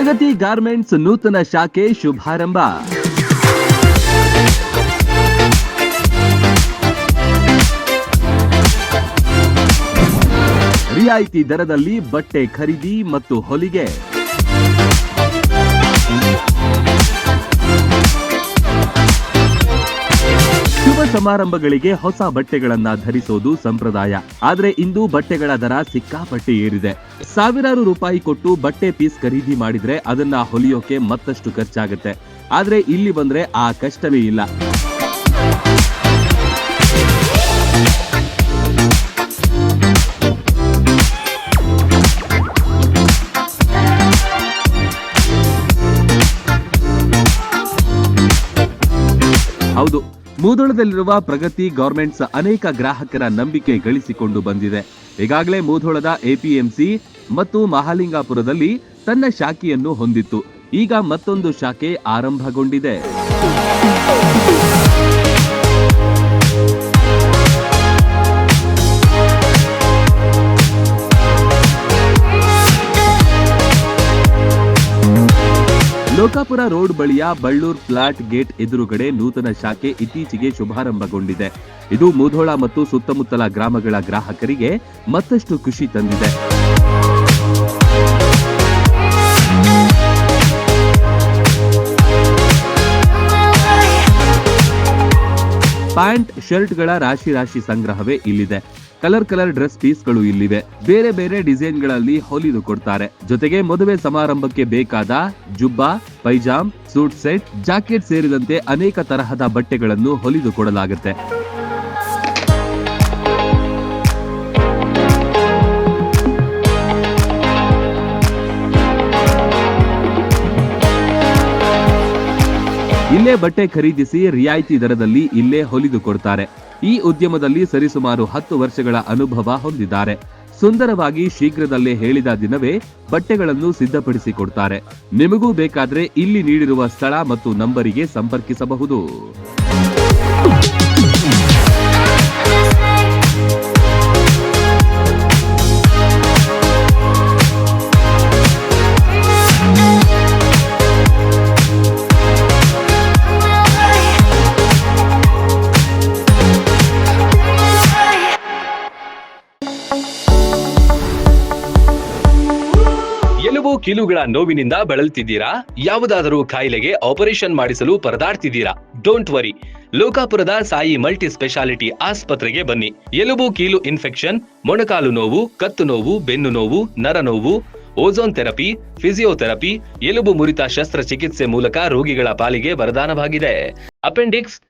ಪ್ರಗತಿ garments ನೂತನ ಶಾಖೆ ಶುಭಾರಂಭ. ರಿಯಾಯಿತಿ ದರದಲ್ಲಿ ಬಟ್ಟೆ ಖರೀದಿ ಮತ್ತು ಹೊಲಿಗೆ. ಸಮಾರಂಭಗಳಿಗೆ ಹೊಸ ಬಟ್ಟೆಗಳನ್ನ ಧರಿಸೋದು ಸಂಪ್ರದಾಯ. ಆದ್ರೆ ಇಂದು ಬಟ್ಟೆಗಳ ದರ ಸಿಕ್ಕಾಪಟ್ಟೆ ಏರಿದೆ. ಸಾವಿರಾರು ರೂಪಾಯಿ ಕೊಟ್ಟು ಬಟ್ಟೆ ಪೀಸ್ ಖರೀದಿ ಮಾಡಿದ್ರೆ ಅದನ್ನ ಹೊಲಿಯೋಕೆ ಮತ್ತಷ್ಟು ಖರ್ಚಾಗುತ್ತೆ. ಆದ್ರೆ ಇಲ್ಲಿ ಬಂದ್ರೆ ಆ ಕಷ್ಟವೇ ಇಲ್ಲ. ಹೌದು. ಮೂಧೋಳದಲ್ಲಿರುವ ಪ್ರಗತಿ ಗೌರ್ಮೆಂಟ್ಸ್ ಅನೇಕ ಗ್ರಾಹಕರ ನಂಬಿಕೆ ಗಳಿಸಿಕೊಂಡು ಬಂದಿದೆ. ಈಗಾಗಲೇ ಮೂಧೋಳದ ಎಪಿಎಂಸಿ ಮತ್ತು ಮಹಾಲಿಂಗಾಪುರದಲ್ಲಿ ತನ್ನ ಶಾಖೆಯನ್ನು ಹೊಂದಿತ್ತು. ಈಗ ಮತ್ತೊಂದು ಶಾಖೆ ಆರಂಭಗೊಂಡಿದೆ. ಲೋಕಾಪುರ ರೋಡ್ ಬಳಿಯ ಬಳ್ಳೂರ್ ಫ್ಲಾಟ್ ಗೇಟ್ ಎದುರುಗಡೆ ನೂತನ ಶಾಖೆ ಇತ್ತೀಚೆಗೆ ಶುಭಾರಂಭಗೊಂಡಿದೆ. ಇದು ಮುಧೋಳ ಮತ್ತು ಸುತ್ತಮುತ್ತಲ ಗ್ರಾಮಗಳ ಗ್ರಾಹಕರಿಗೆ ಮತ್ತಷ್ಟು ಖುಷಿ ತಂದಿದೆ. ಪ್ಯಾಂಟ್, ಶರ್ಟ್ಗಳ ರಾಶಿ ರಾಶಿ ಸಂಗ್ರಹವೇ ಇಲ್ಲಿದೆ. ಕಲರ್ ಕಲರ್ ಡ್ರೆಸ್ ಪೀಸ್ಗಳು ಇಲ್ಲಿವೆ. ಬೇರೆ ಬೇರೆ ಡಿಸೈನ್ಗಳಲ್ಲಿ ಹೊಲಿದು ಕೊಡ್ತಾರೆ. ಜೊತೆಗೆ ಮದುವೆ ಸಮಾರಂಭಕ್ಕೆ ಬೇಕಾದ ಜುಬ್ಬಾ, ಪೈಜಾಮ್, ಸೂಟ್ ಸೆಟ್, ಜಾಕೆಟ್ ಸೇರಿದಂತೆ ಅನೇಕ ತರಹದ ಬಟ್ಟೆಗಳನ್ನು ಹೊಲಿದು ಕೊಡಲಾಗುತ್ತೆ. ಇಲ್ಲೇ ಬಟ್ಟೆ ಖರೀದಿಸಿ ರಿಯಾಯಿತಿ ದರದಲ್ಲಿ ಇಲ್ಲೇ ಹೊಲಿದು ಕೊಡ್ತಾರೆ. ಈ ಉದ್ಯಮದಲ್ಲಿ ಸರಿಸುಮಾರು ಹತ್ತು ವರ್ಷಗಳ ಅನುಭವ ಹೊಂದಿದ್ದಾರೆ. ಸುಂದರವಾಗಿ ಶೀಘ್ರದಲ್ಲೇ ಹೇಳಿದ ದಿನವೇ ಬಟ್ಟೆಗಳನ್ನು ಸಿದ್ಧಪಡಿಸಿಕೊಡ್ತಾರೆ. ನಿಮಗೂ ಬೇಕಾದ್ರೆ ಇಲ್ಲಿ ನೀಡಿರುವ ಸ್ಥಳ ಮತ್ತು ನಂಬರಿಗೆ ಸಂಪರ್ಕಿಸಬಹುದು. ಕೀಲುಗಳ ನೋವಿನಿಂದ ಬಳಲ್ತಿದ್ದೀರಾ? ಯಾವುದಾದರೂ ಕಾಯಿಲೆಗೆ ಆಪರೇಷನ್ ಮಾಡಿಸಲು ಪರದಾಡ್ತಿದ್ದೀರಾ? ಡೋಂಟ್ ವರಿ ಲೋಕಾಪುರದ ಸಾಯಿ ಮಲ್ಟಿ ಸ್ಪೆಷಾಲಿಟಿ ಆಸ್ಪತ್ರೆಗೆ ಬನ್ನಿ. ಎಲುಬು, ಕೀಲು ಇನ್ಫೆಕ್ಷನ್, ಮೊಣಕಾಲು ನೋವು, ಕತ್ತು ನೋವು, ಬೆನ್ನು ನೋವು, ನರ ನೋವು ಓಝೋನ್ ಥೆರಪಿ, ಫಿಸಿಯೋಥೆರಪಿ, ಎಲುಬು ಮುರಿತ ಶಸ್ತ್ರಚಿಕಿತ್ಸೆ ಮೂಲಕ ರೋಗಿಗಳ ಪಾಲಿಗೆ ವರದಾನವಾಗಿದೆ. ಅಪೆಂಡಿಕ್ಸ್